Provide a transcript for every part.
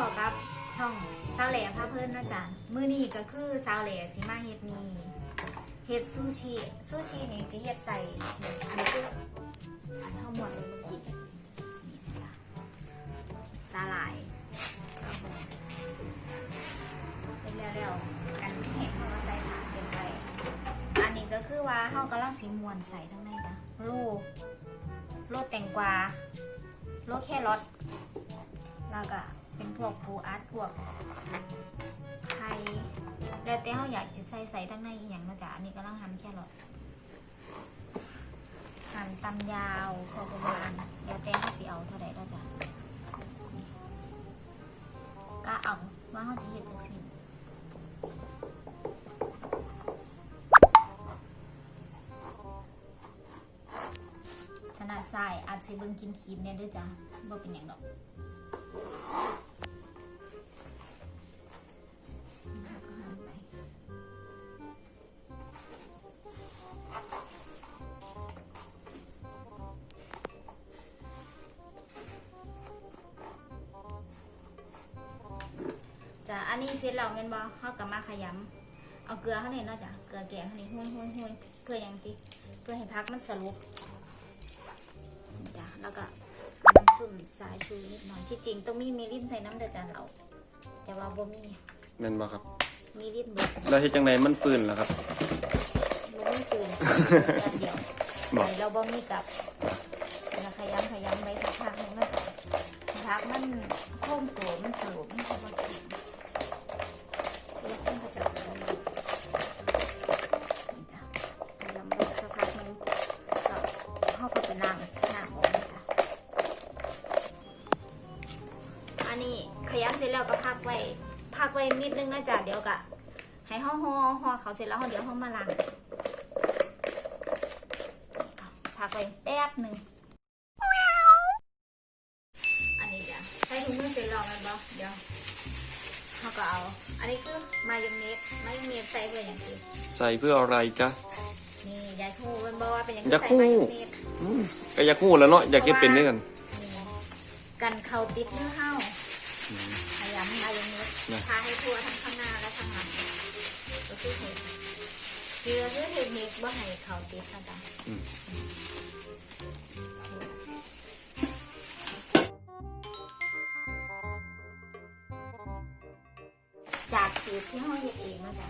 อกับช่องสาวแหล่พาเพิ่นนะจ๊ะมื้อนี้ก็คือสาวแหล่สิมาเฮ็ดนี่เฮ็ดซูชิซูชินี่สิเฮ็ดใส่อันนี้คืออันเฮาหมดเลยมื่อกี้นี่นะจ๊ะสาหร่ายเป็นแล้วๆกันแห้งเฮาก็ใส่ถาเป็นไปอันนี้ก็คือว่าเฮากำลังสิม้วนใส่ทั้งในจ้ะโลโลแตงกวาโลแครอทแล้วก็ เป็นพวกปูอัดพวกไข่แล้วแต่เขาอยากจะใส่ใส่ด้านในอหย่างนะจ๊ะอันนี้กำลังหั่นแครอทหั่นตำยาวพอประมาณแล้วแต่เขาสิเอาเท่าไหร่นะจ๊ะก็เอาว่าเขาจะเห็ดจังสิถนัดใส่อาจสิเบิ่งกินครีมเนี่ยด้วยจ้ะบ่เป็นอย่างดอก จ้ะอันนี้เสร็จแล้วแม่นบ่เฮาก็มาขยำเอาเกลือเข้าในเนาะจ้ะเกลือแกงเข้าในห้วยห้วยห้วยเพื่อหยังติเพื่อให้พักมันสรุปจ้ะแล้วก็เอาน้ำส้มสายชูนิดหน่อยที่จริงต้องมีมีลิ้นใส่น้ำเดือดจานเราแต่ว่าบ่มีแม่นบ่ครับมีลิ้นบ่แล้วเฮ็ดจังไดมันฟื้นล่ะครับบ่มีตื่นจานเดียวบอกแต่เราบ่มีกับแล้วขยำขยำไว้สักพักหนึงมันพักมันโค้งตัวมันสูบมันจะมากิน ไว้พักไว้นิดนึงนะจ๊ะเดี๋ยวกะให้ห่อห่อห่อเขาเสร็จแล้วเดี๋ยวห่อมาล้างพักไว้แป๊บหนึ่งอันนี้จ้ะใส่ถุงมือเสร็จแล้วแมันบ่เดี๋ยวเขาก็เอา อันนี้คือมายองเนสมายองเนสใส่เพื่ออย่างที่ใส่เพื่ออะไรจ๊ะนี่ยายคู่มันบอกว่าเป็นอย่างที่ยาใส่คูมายองเนสอืมก็อยากฮู้แล้วเนาะอยากเฮ็ดเป็นด้วยกันนี่กันเขาติดเนื้อเห่า อืม ขยำมายองเนส นะ ทาให้ทั่วทั้งข้างหน้าและข้างหลังก็คือเห็ดเกลือคือเห็ดเม็ดว่าให้เขาติดนะจ๊ะอืม จากเห็ดที่ห้องเห็ดเองนะจ๊ะ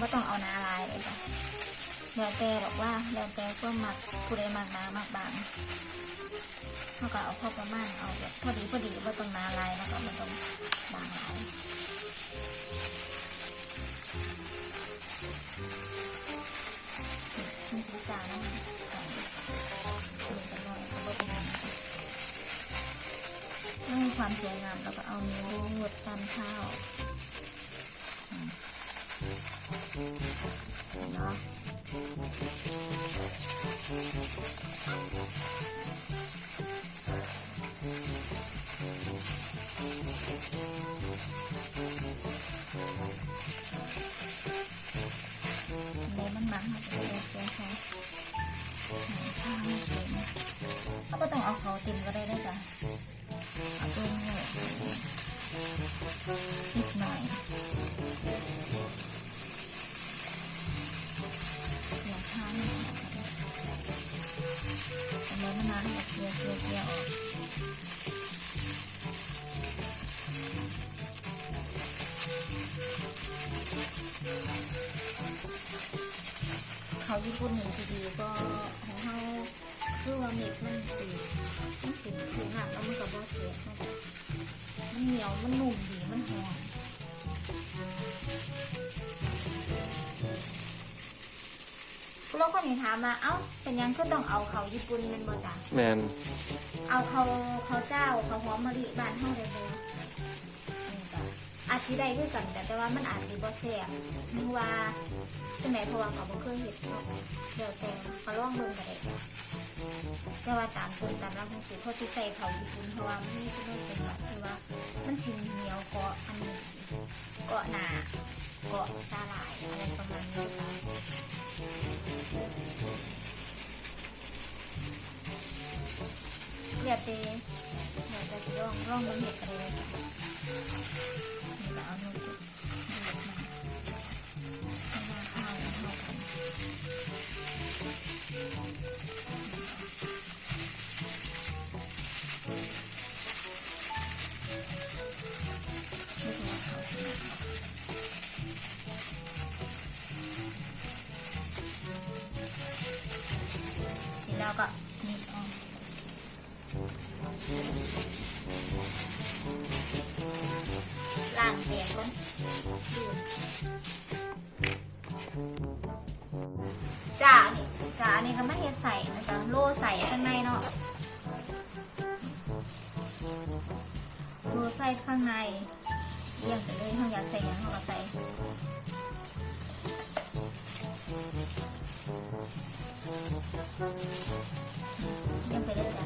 ม่ต้องเอาน้าลายเลยจ้ะแล้วแต่บอกว่าแล้วแต่ก็หมักผู้ใดหมักน้ำมักบางเขาก็เอาพอประมาณเอาแบบพอดีพอดีว่าต้องน้าลายแล้วก็ไม่ต้องบางหลายนี่คือจานนะก่อนดูกันหน่อยเขาบอกเป็นยังไงเพื่อให้ความสวยงามเราก็เอานิ้วหดตามข้าว เเขาญี่ปุ่นหนึ่งทีดีก็ให้เขาคือว่าเม็ดมันสีมันสีสีหนักแล้วมันก็บ่เสียมันเหนียวมันนุ่มดีมันหอมแล้วคนนี้ถามมาเอ้าเป็นยังก็ต้องเอาเขาญี่ปุ่นเป็นบ่จ้ะแมนเอาเขาเขาเจ้าเขาหอมมะลิบ้านเฮาได้เลย อาจสิได้คือกันแต่แต่ว่ามันอาจสิบ่แซ่บนึกว่าจังไดเพราะว่าเขาบ่เคยเฮ็ดเนาะเดี๋ยวแต่เขาลองเบิ่งก็ได้จ้ะแต่ว่าตามสูตรตามรักของสูตรเขาสิใส่เขาญี่ปุ่นเพราะว่ามันมีคุณสมบัติที่ว่ามันสิเหนียวเกาะอันนี้เกาะหนาเกาะสาหร่ายอะไรประมาณนี้ค่ะเดี๋ยวเตเดี๋ยวจะลองลองเบิ่งเห็ดกันเลยค่ะ นี่ก็ กันเสร็จแล้วก็นี่ออกล้างแตกก่อนดูจ่านี่จ่านี่เขาไม่เฮ็ดใส่นะจ๊ะโล่ใส่ข้างในเนาะโล่ใส่ข้างในเรียงไปเลยเขาอยากใส่ยังเขาก็ใส่เรียงไปเลยจ้ะ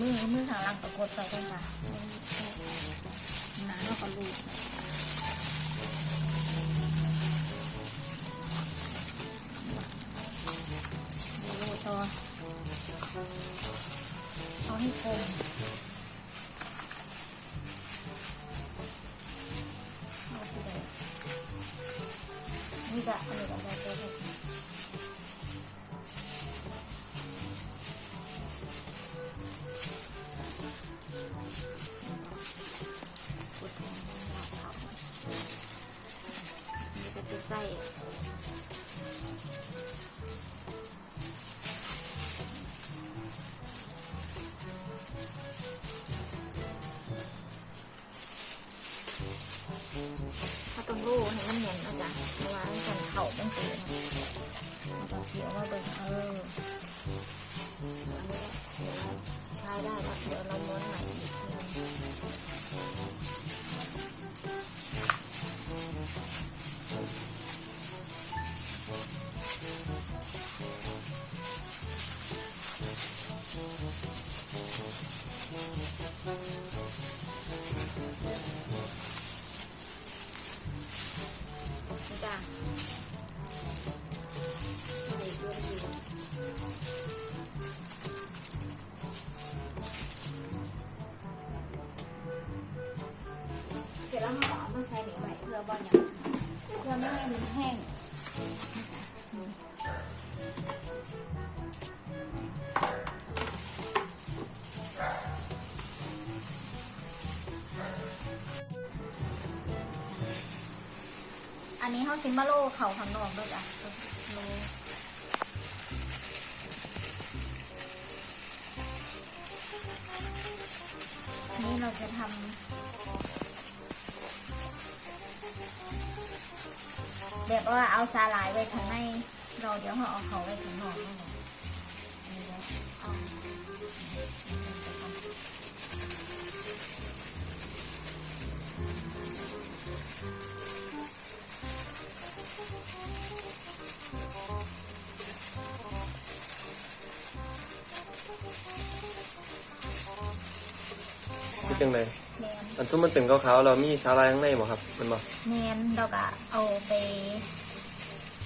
มือมือข้างหลังตะกดไปด้วยค่ะหนาแล้วก็ลูกดูต่อเอาให้คมเอาไปเลยนี่จะอะไรกันได้ อันนี้เขาซิมาโลเขาข้างนอกด้วยจ้ะโลนี่เราจะทำแบบว่าเอาสาหร่ายไว้ข้างใน เราเดี๋ยวเราเอาเขาไว้ข้างนอกนะ จังไดแมนอันทุ่มมันเป็นขาวๆเรามีสาลายข้างในบ่ครับมันบ่แมนเราก็เอาไป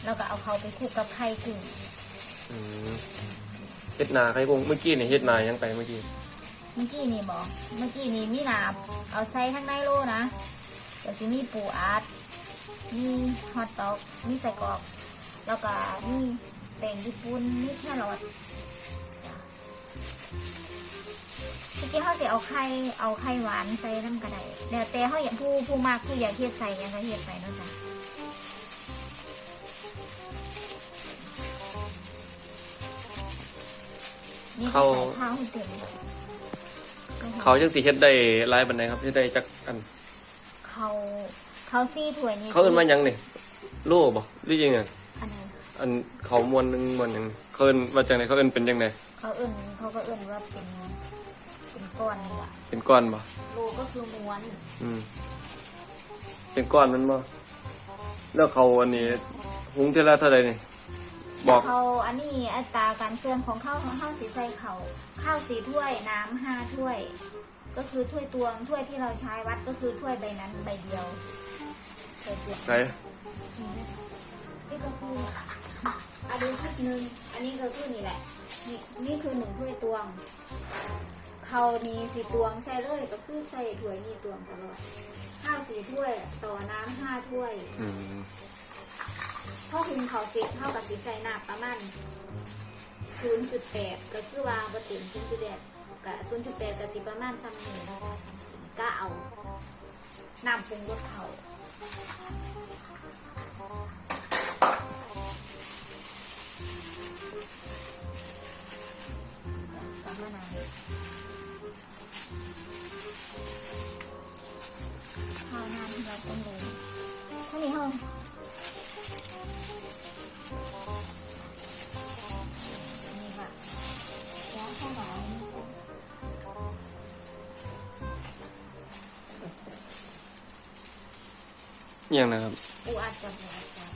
เราก็เอาเขาไปคลุกกับไข่กุ้งอืมเฮ็ดนาใครคงเมื่อกี้นี่เฮ็ดนายังไปเมื่อกี้เมื่อกี้นี่บอกเมื่อกี้นี่มีหนาบเอาใส่ข้างในโลนะก็สิมีปูอัดมีฮอทดอกมีใส่กรอก แล้วก็มีแป้งญี่ปุ่นมีแครอท ริงเขาสิเอาไข่เอาไข่หวานใส่น้ำกระไดแล้วแต่เขาอยากผู้ผู้มากผู้อยากเฮ็ดใส่หยังก็เฮ็ดไปเนาะจ้ะนี่ก็เขาใส่ข้าวให้เต็มเขาจังสิเฮ็ดได้หลายบันไดครับเฮ็ดได้จักอัน เขาเขาซี่ถ้วยนี้เขาเอิ้นมาหยังนี่โล่บ่หรือยังไงอันไหนอันเขามวนหนึงมวนหยังเขาเอิ้นว่าจังไดเขาเอิ้นเป็นจังไดเขาเอิ่นเขาก็เอิ่นว่าเป็นเป็น ก้อนนี่แหละเป็นก้อนบ่โลก็คือม้วนอืม เป็นก้อนมันบ่แล้วเขาอันนี้หุงเทอละเท่าใดนี่ บอก เขาอันนี้อัตราการเคลื่อนของข้าวของข้าวสีใส่เขาข้าวสีถ้วยน้ำห้าถ้วย ก็คือถ้วยตวงถ้วยที่เราใช้วัดก็คือถ้วยใบนั้นใบเดียวใบเดียวไหนนี่ก็คืออันนี้ชุดหนึ่งอันนี้ก็คือนี่แหละนี่นี่คือหนึ่งถ้วยตวง เขานี้สีตวงใส่เลยก็คือใส่ถ้วยนี่ตวงตลอดข้าวสีถ้วยต่อน้ำห้าถ้วยอืมถ้าคุณเขาเสร็จเท่ากับสีใส่น้ำประมาณ0.8 ก็คือว่าบะติ่ม0.8กับ0.8กับสีประมาณซ้ำหนึ่งก็เอาน้ำปรุงรสเขา ยังนะครับปูอัดกับหมูอัดกับ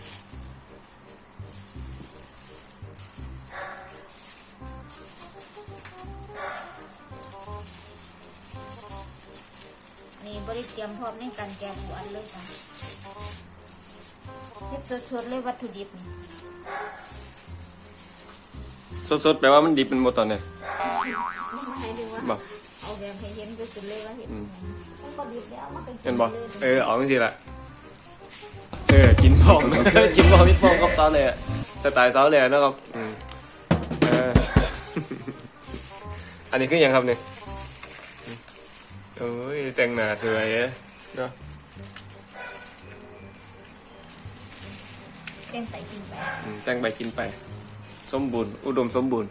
นี่บริเตรียมพร้อมในการแกงปูอัดเลยค่ะเฮ็ดสดๆเลยวัตถุดิบนี่สดๆแปลว่ามันดิบเป็นหมดตอนนี้ไม่ให้ดูว่าบ่เอาแบบให้เห็นก็สุดเลยว่าเห็นอืมมันก็ดิบแล้วมันเป็นเห็นบ่เลยเออเอาจังซี่ล่ะ เออกินพร้อมกินพร้อมมีพร้อมกับเซาเลยอะสไตล์เซาเลยอะนะครับอืมเอออันนี้คือหยังครับเนี่ยโอ้ยแต่งหน้าสวยเนาะเต็มใส่กินไปอืมแต่งไปกินไป สมบูรณ์ อุดมสมบูรณ์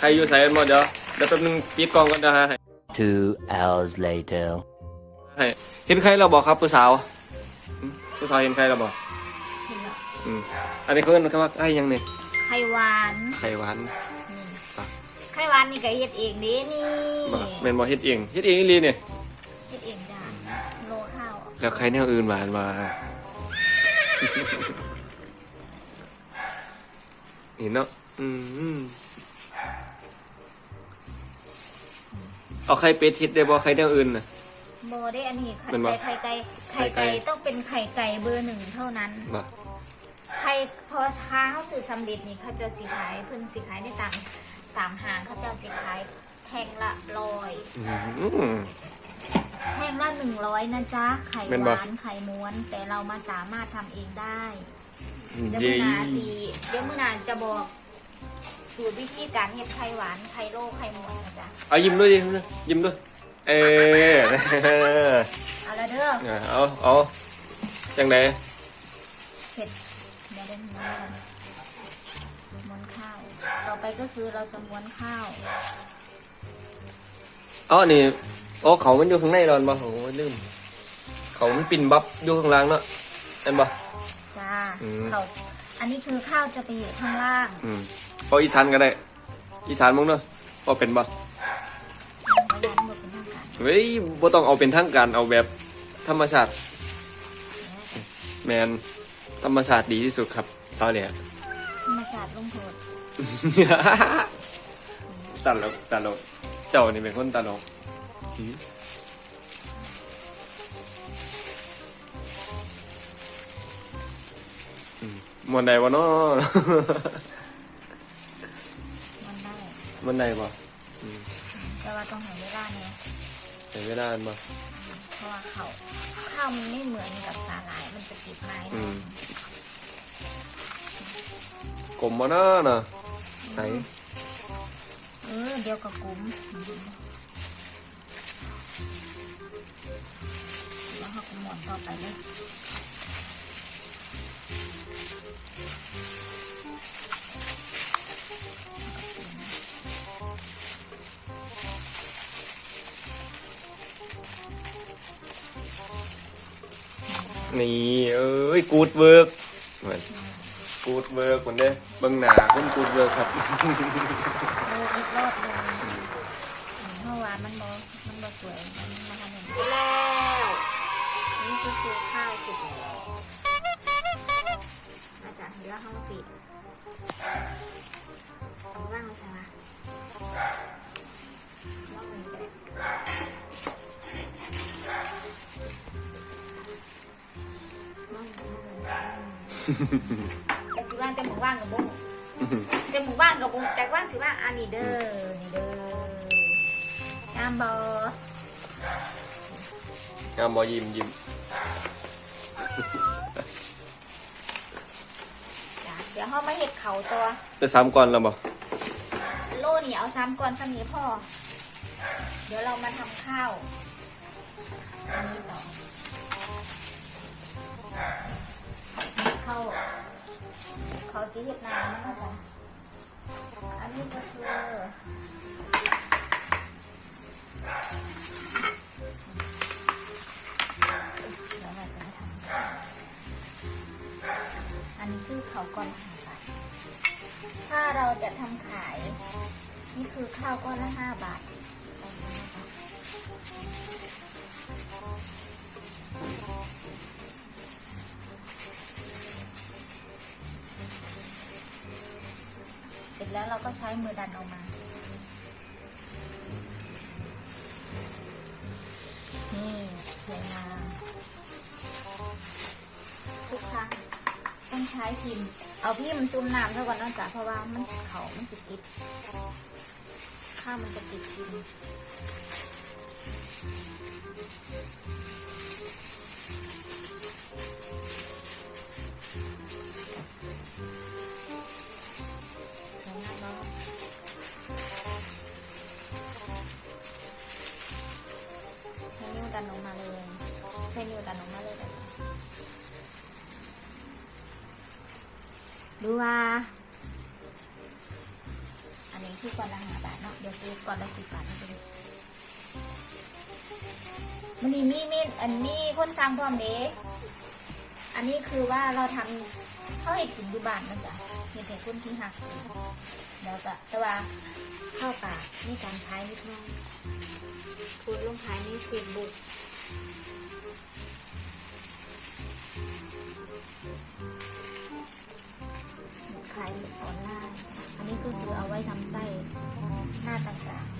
ใส่บุกใครอยู่ใส่กันหมดเดี๋ยวเดี๋ยวแป๊บนึงปิดกล้องก่อนนะฮะให้ Two hours later. ให้เห็นใครเราบอกครับผู้สาวอืมผู้สาวเห็นใครเราบอกเห็นแล้วอืมอันนี้เขาเรียกว่าไอ้ยังเนี่ยไข่หวานไข่หวานนี่อะไข่หวานนี่ก็เฮ็ดเองเด้นี่บ่แม่นบ่เฮ็ดเองเฮ็ดเองอีหลีเนี่ยเฮ็ดเองจ้าโลข้าวแล้วใครแนวอื่นหวานมา นี่เนาะอืม เอาไข่เป็ดทิดได้บ่ไข่แนวอื่นน่ะโบได้อันนี้ไข่เป็นบ่ไก่ไข่ไก่ไข่ไข่ไก่ไก่ ต้องเป็นไข่ไก่เบอร์หนึ่งเท่านั้น บ่ไข่พอท้าเขาสื่อสำเร็จนี่เขาจะสีขายเพิ่นสีขายได้ตามตามห้างเขาจะสีขายแท่งละร้อยอืมแท่งละหนึ่งร้อยนะจ๊ะไข่แม่นหบ่ วานไข่ม้วน แต่เรามาสามารถทำเองได้ เดี๋ยวเย้มื่อหนาสีเดี๋ยวมื่อหนาจะบอก สูตรวิธีการเฮ็ดไข่หวานไข่โลไข่ม้วนนะจ๊ะเอายิ้มด้วยยิ้มด้วยยิ้มด้วยเออเอาละเด้อเอาเอาจังไดเผ็ดเดี๋ยวเล่นม้วนม้วนข้าว ต่อไปก็คือเราจะม้วนข้าวอ๋อนี่โอ้เขามันอยู่ข้างในรอนบ่โอ้ลืมเขามันปิ่นบับอยู่ข้างล่างเนาะเห็นบ่จ้าอืมเขา อันนี้คือข้าวจะไปอยู่ข้างล่าง อืมพออีสานก็ได้ อีสานมึงเนาะพอเป็นบ่ไว้ยันหมดเป็นทางการเฮ้ยบ่ต้องเอาเป็นทางการเอาแบบธรรมชาติ แมนธรรมชาติดีที่สุดครับซาเนี่ยธรรมศาสตร์ลงโทษตลกตลกเจ้านี่เป็นคนตลก มอืมมวนใดวะเนาะมันได้บ่อืมแต่ว่าต้องหาเวลาเนี่ยใช้เวลาบ่เพราะว่าเขาข้าวมันไม่เหมือนกับสาหร่ายมันจะติดไม้อืนะมกลมมาหน้าน่ะใส่เออเดียวกับกุ้มแล้วเขาก็หมุนต่อไปเลย นี่เอ้ยกูดเวิร์กเหมือนกูดเวิร์กคนเด้เบิ่งหนาคนกูดเวิร์กครับโอ้อีกรอบเลยเมื่อวานมันบอมันบอสวยมันมาทำอย่างนี้แล้วนี่ก็คือข้าวสุกแล้วมาจากเดี๋ยวห้องปิดว่างเลยใช่ไหมว่าง แต่สิว่างแต่หมูว่างกับบุ้งแต่หมู่บ้านกับหมู่จากบ้านสิว่าอันนี้เด้อนี่เด้องามบองามบ่ยิ้มยิ้มจ้ะเดี๋ยวเขามาเห็ดเขาตัวจะซ้ำก่อนแล้วบ่โลนี่เอาซ้ำก่อนซ้ำนี้พ่อเดี๋ยวเรามาทำข้าวอันนี้ต่อ เข้าเขาชี้เห็ดน้ำนะจ๊ะอันนี้ก็คือเดี๋ยวเราจะทำอันนี้คือเขาวก้อนห้าบาทถ้าเราจะทำขาย นี่คือข้าวก้อนละห้าบาท ร็จแล้วเราก็ใช้มือดันออกมา นี่สวยงามทุกครั้งต้องใช้พิมพ์เอาพี่มันจุ่มน้ำเท่ากันนอกจากเพราะว่ามันเขามันติดติดข้าวมันจะติดพิมพ์ ใช้นิ้วดันออกมาเลยใช้นิ้วดันออกมาเลยด้วยดูว่า อันนี้คือก่อนละหาบาทเนาะเดี๋ยวซื้อก่อนละสิบบาทให้ดูมันนี่มีมีอันนี้คนสั่งพร้อมเด้อันนี้คือว่าเราทำข้าวเห็ดกินอยู่บ้านมันจ้ะเห็ดเห็ดคนที่หักกินเดี๋ยวจะแต่ว่าข้าวปลากนี่การใช้นิดน่อ ดลงท้ายในเฟซบุ๊กขายออนไลน์อันนี้ก็คือเอาไว้ทำไส้หน้าต่างๆ